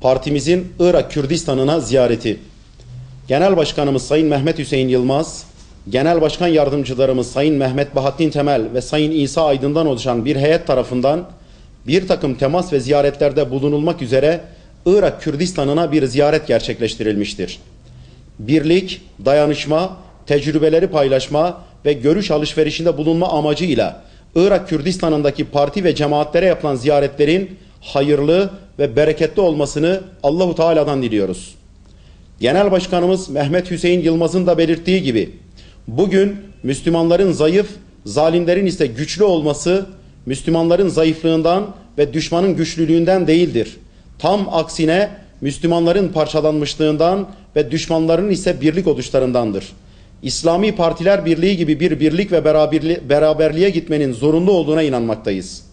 partimizin Irak Kürdistan'ına ziyareti. Genel Başkanımız Sayın Mehmet Hüseyin Yılmaz, Genel Başkan Yardımcılarımız Sayın Mehmet Bahattin Temel ve Sayın İsa Aydın'dan oluşan bir heyet tarafından bir takım temas ve ziyaretlerde bulunulmak üzere Irak Kürdistan'ına bir ziyaret gerçekleştirilmiştir. Birlik, dayanışma, tecrübeleri paylaşma ve görüş alışverişinde bulunma amacıyla Irak Kürdistan'ındaki parti ve cemaatlere yapılan ziyaretlerin hayırlı ve bereketli olmasını Allahu Teala'dan diliyoruz. Genel Başkanımız Mehmet Hüseyin Yılmaz'ın da belirttiği gibi bugün Müslümanların zayıf, zalimlerin ise güçlü olması Müslümanların zayıflığından ve düşmanın güçlülüğünden değildir. Tam aksine Müslümanların parçalanmışlığından ve düşmanların ise birlik oluşlarındandır. İslami Partiler Birliği gibi bir birlik ve beraberliğe gitmenin zorunlu olduğuna inanmaktayız.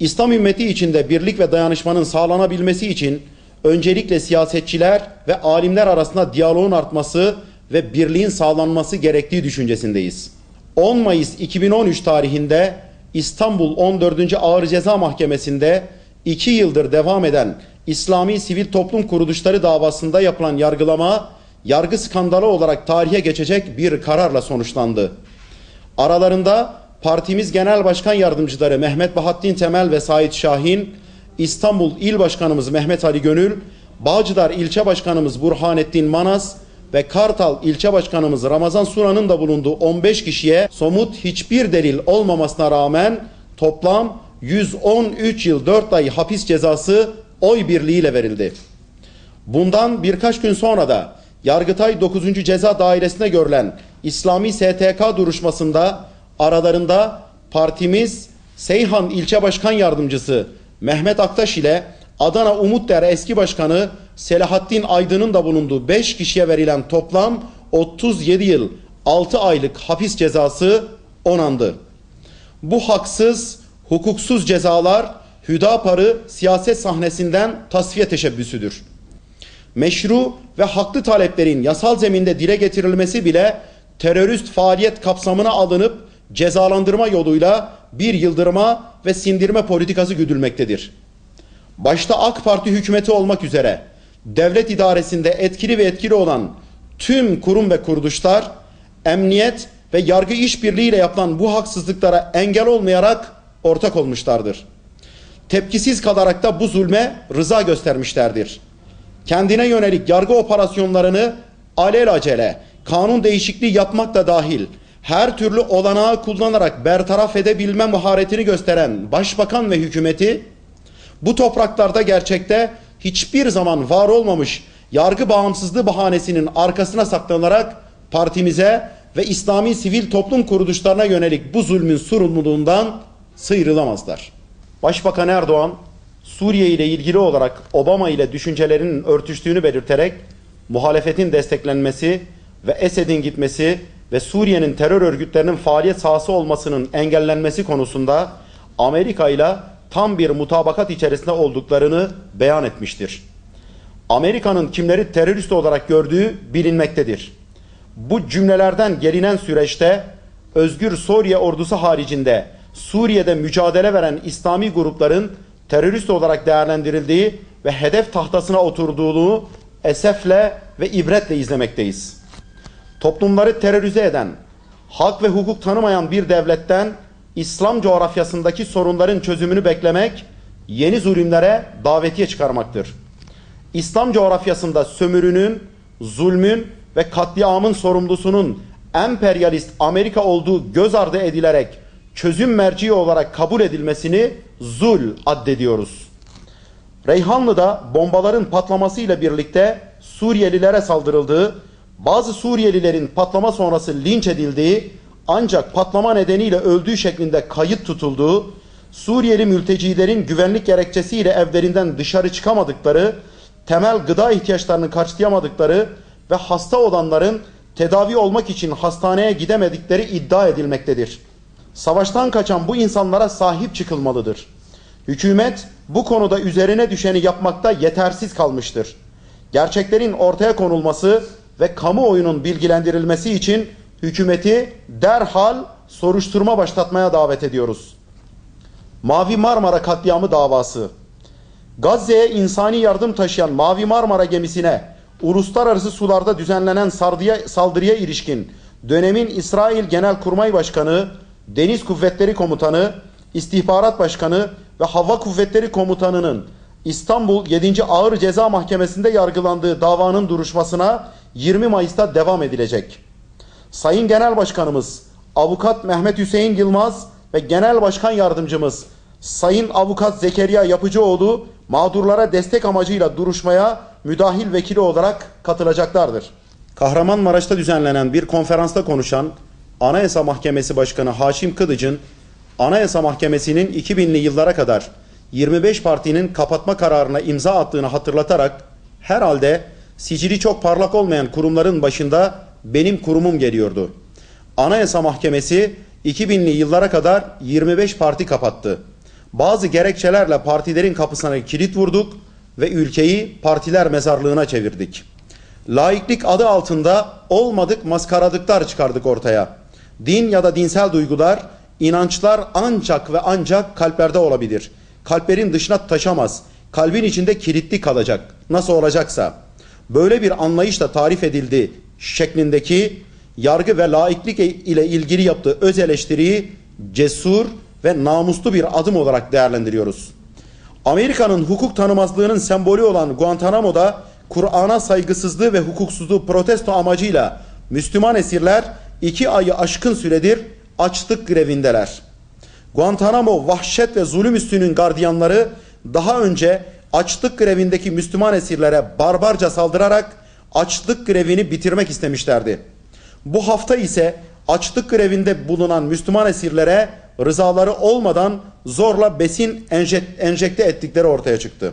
İslam ümmeti içinde birlik ve dayanışmanın sağlanabilmesi için öncelikle siyasetçiler ve alimler arasında diyaloğun artması ve birliğin sağlanması gerektiği düşüncesindeyiz. 10 Mayıs 2013 tarihinde İstanbul 14. Ağır Ceza Mahkemesi'nde 2 yıldır devam eden İslami Sivil Toplum Kuruluşları davasında yapılan yargılama yargı skandalı olarak tarihe geçecek bir kararla sonuçlandı. Aralarında partimiz Genel Başkan Yardımcıları Mehmet Bahattin Temel ve Sait Şahin, İstanbul İl Başkanımız Mehmet Ali Gönül, Bağcılar İlçe Başkanımız Burhanettin Manas ve Kartal İlçe Başkanımız Ramazan Sura'nın da bulunduğu 15 kişiye somut hiçbir delil olmamasına rağmen toplam 113 yıl 4 ay hapis cezası oy birliğiyle verildi. Bundan birkaç gün sonra da Yargıtay 9. Ceza Dairesi'ne görülen İslami STK duruşmasında aralarında partimiz Seyhan İlçe Başkan Yardımcısı Mehmet Aktaş ile Adana Umutdere eski başkanı Selahattin Aydın'ın da bulunduğu 5 kişiye verilen toplam 37 yıl 6 aylık hapis cezası onandı. Bu haksız, hukuksuz cezalar Hüdapar'ı siyaset sahnesinden tasfiye teşebbüsüdür. Meşru ve haklı taleplerin yasal zeminde dile getirilmesi bile terörist faaliyet kapsamına alınıp cezalandırma yoluyla bir yıldırma ve sindirme politikası güdülmektedir. Başta AK Parti hükümeti olmak üzere devlet idaresinde etkili ve etkili olan tüm kurum ve kuruluşlar emniyet ve yargı işbirliğiyle yapılan bu haksızlıklara engel olmayarak ortak olmuşlardır. Tepkisiz kalarak da bu zulme rıza göstermişlerdir. Kendine yönelik yargı operasyonlarını alelacele kanun değişikliği yapmak da dahil her türlü olanağı kullanarak bertaraf edebilme maharetini gösteren başbakan ve hükümeti bu topraklarda gerçekte hiçbir zaman var olmamış yargı bağımsızlığı bahanesinin arkasına saklanarak partimize ve İslami sivil toplum kuruluşlarına yönelik bu zulmün sorumluluğundan sıyrılamazlar. Başbakan Erdoğan Suriye ile ilgili olarak Obama ile düşüncelerinin örtüştüğünü belirterek muhalefetin desteklenmesi ve Esed'in gitmesi ve Suriye'nin terör örgütlerinin faaliyet sahası olmasının engellenmesi konusunda Amerika ile tam bir mutabakat içerisinde olduklarını beyan etmiştir. Amerika'nın kimleri terörist olarak gördüğü bilinmektedir. Bu cümlelerden gelinen süreçte Özgür Suriye ordusu haricinde Suriye'de mücadele veren İslami grupların terörist olarak değerlendirildiği ve hedef tahtasına oturduğunu esefle ve ibretle izlemekteyiz. Toplumları terörize eden, hak ve hukuk tanımayan bir devletten İslam coğrafyasındaki sorunların çözümünü beklemek, yeni zulümlere davetiye çıkarmaktır. İslam coğrafyasında sömürünün, zulmün ve katliamın sorumlusunun emperyalist Amerika olduğu göz ardı edilerek çözüm merci olarak kabul edilmesini zul addediyoruz. Reyhanlı'da bombaların patlamasıyla birlikte Suriyelilere saldırıldığı, bazı Suriyelilerin patlama sonrası linç edildiği ancak patlama nedeniyle öldüğü şeklinde kayıt tutulduğu, Suriyeli mültecilerin güvenlik gerekçesiyle evlerinden dışarı çıkamadıkları, temel gıda ihtiyaçlarını karşılayamadıkları ve hasta olanların tedavi olmak için hastaneye gidemedikleri iddia edilmektedir. Savaştan kaçan bu insanlara sahip çıkılmalıdır. Hükümet bu konuda üzerine düşeni yapmakta yetersiz kalmıştır. Gerçeklerin ortaya konulması ve kamuoyunun bilgilendirilmesi için hükümeti derhal soruşturma başlatmaya davet ediyoruz. Mavi Marmara katliamı davası. Gazze'ye insani yardım taşıyan Mavi Marmara gemisine uluslararası sularda düzenlenen sardıya, saldırıya ilişkin dönemin İsrail Genelkurmay Başkanı, Deniz Kuvvetleri Komutanı, İstihbarat Başkanı ve Hava Kuvvetleri Komutanı'nın İstanbul 7. Ağır Ceza Mahkemesi'nde yargılandığı davanın duruşmasına 20 Mayıs'ta devam edilecek. Sayın Genel Başkanımız Avukat Mehmet Hüseyin Yılmaz ve Genel Başkan Yardımcımız Sayın Avukat Zekeriya Yapıcıoğlu mağdurlara destek amacıyla duruşmaya müdahil vekili olarak katılacaklardır. Kahramanmaraş'ta düzenlenen bir konferansta konuşan Anayasa Mahkemesi Başkanı Haşim Kılıç'ın Anayasa Mahkemesi'nin 2000'li yıllara kadar 25 partinin kapatma kararına imza attığını hatırlatarak herhalde sicili çok parlak olmayan kurumların başında benim kurumum geliyordu. Anayasa Mahkemesi 2000'li yıllara kadar 25 parti kapattı. Bazı gerekçelerle partilerin kapısına kilit vurduk ve ülkeyi partiler mezarlığına çevirdik. Laiklik adı altında olmadık maskaradıklar çıkardık ortaya. Din ya da dinsel duygular, inançlar ancak ve ancak kalplerde olabilir. Kalplerin dışına taşamaz. Kalbin içinde kilitli kalacak. Nasıl olacaksa. Böyle bir anlayışla tarif edildi şeklindeki yargı ve laiklik ile ilgili yaptığı öz eleştiriyi cesur ve namuslu bir adım olarak değerlendiriyoruz. Amerika'nın hukuk tanımazlığının sembolü olan Guantanamo'da Kur'an'a saygısızlığı ve hukuksuzluğu protesto amacıyla Müslüman esirler iki ayı aşkın süredir açlık grevindeler. Guantanamo vahşet ve zulüm üstünün gardiyanları daha önce açlık grevindeki Müslüman esirlere barbarca saldırarak açlık grevini bitirmek istemişlerdi. Bu hafta ise açlık grevinde bulunan Müslüman esirlere rızaları olmadan zorla besin enjek- enjekte ettikleri ortaya çıktı.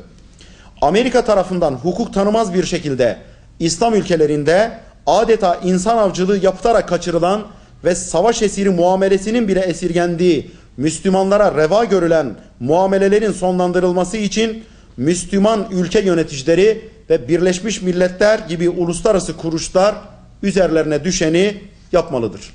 Amerika tarafından hukuk tanımaz bir şekilde İslam ülkelerinde adeta insan avcılığı yapılarak kaçırılan ve savaş esiri muamelesinin bile esirgendiği Müslümanlara reva görülen muamelelerin sonlandırılması için Müslüman ülke yöneticileri ve Birleşmiş Milletler gibi uluslararası kuruluşlar üzerlerine düşeni yapmalıdır.